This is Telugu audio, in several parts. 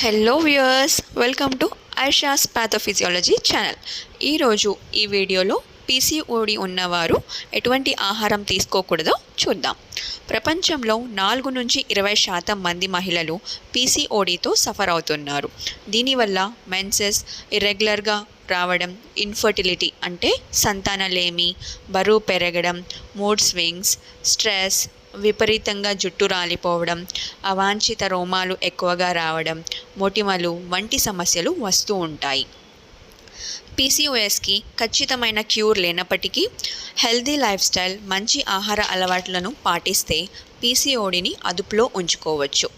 Hello viewers welcome to Aisha's pathophysiology channel ఈరోజు ఈ వీడియోలో పీసీఓడి ఉన్నవారు ఎటువంటి ఆహారం తీసుకోకూడదో చూద్దాం. ప్రపంచంలో నాలుగు నుంచి ఇరవై శాతం మంది మహిళలు పీసీఓడితో సఫర్ అవుతున్నారు. దీనివల్ల మెన్సెస్ ఇర్రెగ్యులర్గా రావడం ఇన్ఫర్టిలిటీ అంటే సంతానలేమి బరువు పెరగడం మూడ్ స్వింగ్స్ స్ట్రెస్ విపరీతంగా జుట్టు రాలిపోవడం అవాంఛిత రోమాలు ఎక్కువగా రావడం మొటిమలు వంటి సమస్యలు వస్తూ ఉంటాయి. పీసీఓఎస్కి ఖచ్చితమైన క్యూర్ లేనప్పటికీ హెల్దీ లైఫ్ స్టైల్ మంచి ఆహార అలవాట్లను పాటిస్తే పీసీఓడిని అదుపులో ఉంచుకోవచ్చు.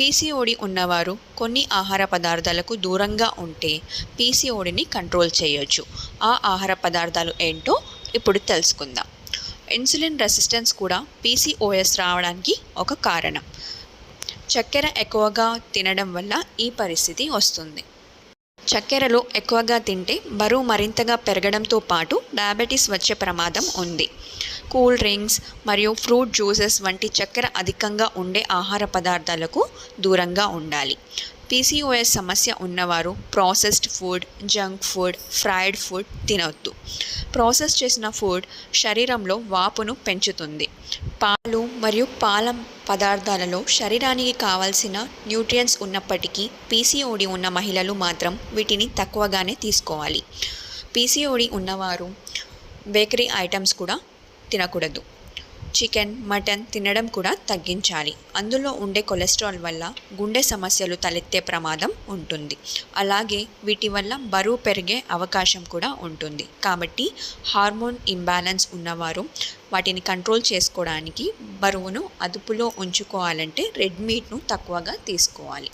పీసీఓడి ఉన్నవారు కొన్ని ఆహార పదార్థాలకు దూరంగా ఉంటే పీసీఓడిని కంట్రోల్ చేయొచ్చు. ఆ ఆహార పదార్థాలు ఏంటో ఇప్పుడు తెలుసుకుందాం. ఇన్సులిన్ రెసిస్టెన్స్ కూడా పీసీఓఎస్ రావడానికి ఒక కారణం. చక్కెర ఎక్కువగా తినడం వల్ల ఈ పరిస్థితి వస్తుంది. చక్కెరలు ఎక్కువగా తింటే బరువు మరింతగా పెరగడంతో పాటు డయాబెటీస్ వచ్చే ప్రమాదం ఉంది. కూల్ డ్రింక్స్ మరియు ఫ్రూట్ జ్యూసెస్ వంటి చక్కెర అధికంగా ఉండే ఆహార పదార్థాలకు దూరంగా ఉండాలి. పీసీఓఎస్ సమస్య ఉన్నవారు processed food junk food fried food తినవద్దు process చేసిన ఫుడ్ శరీరంలో వాపును పెంచుతుంది. పాలు మరియు పాల పదార్థాలలో శరీరానికి కావాల్సిన న్యూట్రియంట్స్ ఉన్నప్పటికీ పీసీఓడి ఉన్న మహిళలు మాత్రం వీటిని తక్కువగానే తీసుకోవాలి. పీసీఓడి ఉన్నవారు బేకరీ ఐటమ్స్ కూడా తినకూడదు. చికెన్ మటన్ తినడం కూడా తగ్గించాలి. అందులో ఉండే కొలెస్ట్రాల్ వల్ల గుండె సమస్యలు తలెత్తే ప్రమాదం ఉంటుంది. అలాగే వీటి వల్ల బరువు పెరిగే అవకాశం కూడా ఉంటుంది. కాబట్టి హార్మోన్ ఇంబ్యాలెన్స్ ఉన్నవారు వాటిని కంట్రోల్ చేసుకోవడానికి బరువును అదుపులో ఉంచుకోవాలంటే రెడ్ మీట్ను తక్కువగా తీసుకోవాలి.